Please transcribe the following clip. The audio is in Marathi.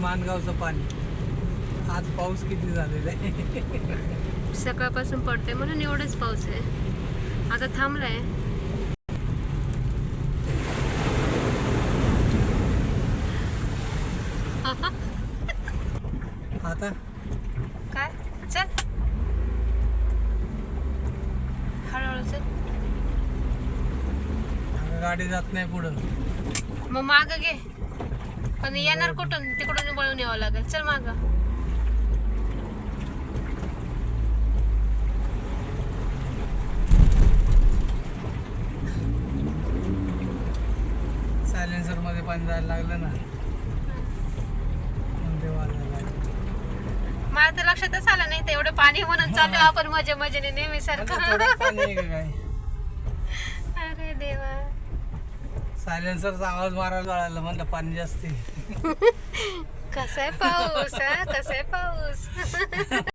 मानगावचं पाणी. आज पाऊस किती झालेला आहे? सकाळपासून पडते म्हणून एवढंच पाऊस आहे. आता थांबलाय. आता? काय? चल. हळूहळू चल. गाडी जात नाही पुढं. मग माग घे. पण येणार कुठून? तिकडून वळून यावं लागेल. चल माग. सायलेन्सरमध्ये पाणी जायला लागलं ना. मला तर लक्षातच आलं नाही ते एवढं पाणी म्हणून चालू आपण मजे मजेने नेहमी सारखं अरे देवा. सायलेन्सरचा आवाज मारायला लागला म्हणलं पाणी जास्त. कसा आहे पाऊस हा? कसा आहे पाऊस?